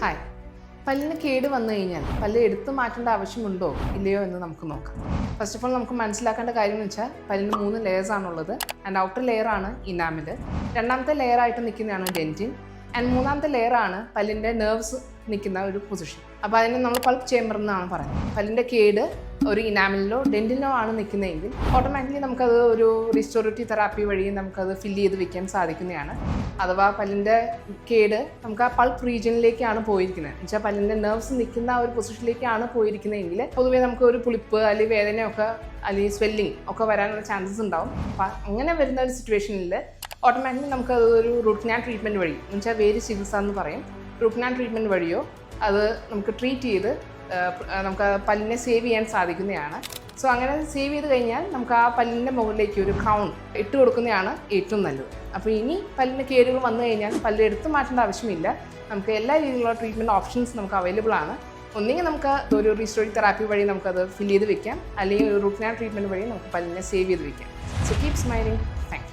Hi. പല്ലിന് കേട് വന്നു കഴിഞ്ഞാൽ പല്ല് എടുത്തു മാറ്റേണ്ട ആവശ്യമുണ്ടോ ഇല്ലയോ എന്ന് നമുക്ക് നോക്കാം. ഫസ്റ്റ് ഓഫ് ഓൾ നമുക്ക് മനസ്സിലാക്കേണ്ട കാര്യം എന്ന് വെച്ചാൽ പല്ലിന് മൂന്ന് ലെയേഴ്സ് ആണുള്ളത്. ആൻഡ് ഔട്ടർ ലെയർ ആണ് ഇനാമിൽ രണ്ടാമത്തെ ലെയർ ആയിട്ട് നിൽക്കുന്നതാണ് ഡെന്റിൻ ആൻഡ് മൂന്നാമത്തെ ലെയർ ആണ് പല്ലിന്റെ നെർവ്സ് നിൽക്കുന്ന ഒരു പൊസിഷൻ അപ്പോൾ അതിനെ നമ്മൾ പൾപ്പ് ചേമ്പർ എന്നാണ് പറയുന്നത്. പല്ലിന്റെ കേട് ഒരു ഇനാമിലോ ഡെന്റിനോ ആണ് നിൽക്കുന്നതെങ്കിൽ ഓട്ടോമാറ്റിക്കലി നമുക്കത് ഒരു റിസ്റ്റോറേറ്റീവ് തെറാപ്പി വഴി നമുക്കത് ഫില്ല് ചെയ്ത് വെക്കാൻ സാധിക്കുന്നതാണ്. അഥവാ പല്ലിന്റെ കേട് നമുക്ക് ആ പൾപ്പ് റീജിയനിലേക്കാണ് പോയിരിക്കുന്നത്. എന്നുവെച്ചാൽ പല്ലിന്റെ നെർവ്സ് നിൽക്കുന്ന ആ ഒരു പൊസിഷനിലേക്കാണ് പോയിരിക്കുന്നതെങ്കിൽ പൊതുവേ നമുക്ക് ഒരു പുളിപ്പ് അല്ലെങ്കിൽ വേദനയൊക്കെ അല്ലെങ്കിൽ സ്വെല്ലിങ് ഒക്കെ വരാനുള്ള ചാൻസസ് ഉണ്ടാവും. അപ്പം അങ്ങനെ വരുന്ന ഒരു സിറ്റുവേഷനിൽ ഓട്ടോമാറ്റിക്കലി നമുക്ക് ഒരു റൂട്ട് കനാൽ ട്രീറ്റ്മെന്റ് വഴി എന്നുവെച്ചാൽ വേര് ചികിത്സ എന്ന് പറയും. റൂട്ട് കനാൽ ട്രീറ്റ്മെന്റ് വഴിയോ അത് നമുക്ക് ട്രീറ്റ് ചെയ്ത് നമുക്ക് പല്ലിനെ സേവ് ചെയ്യാൻ സാധിക്കുന്നതാണ്. സോ അങ്ങനെ സേവ് ചെയ്ത് കഴിഞ്ഞാൽ നമുക്ക് ആ പല്ലിന്റെ മുകളിലേക്ക് ഒരു ക്രൗൺ ഇട്ട് കൊടുക്കുന്നതാണ് ഏറ്റവും നല്ലത്. അപ്പോൾ ഇനി പല്ലിന് കേടുകൾ വന്നു കഴിഞ്ഞാൽ പല്ല് എടുത്തു മാറ്റേണ്ട ആവശ്യമില്ല. നമുക്ക് എല്ലാ രീതിയിലുള്ള ട്രീറ്റ്മെന്റ് ഓപ്ഷൻസ് നമുക്ക് അവൈലബിൾ ആണ്. ഒന്നുകിൽ നമുക്ക് ഒരു റീസ്റ്റോറി തെറാപ്പി വഴി നമുക്കത് ഫില്ല് ചെയ്ത് വെക്കാം. അല്ലെങ്കിൽ ഒരു റൂട്ട് ട്രീറ്റ്മെന്റ് വഴി നമുക്ക് പല്ലിനെ സേവ് ചെയ്ത് വെക്കാം. So keep smiling thank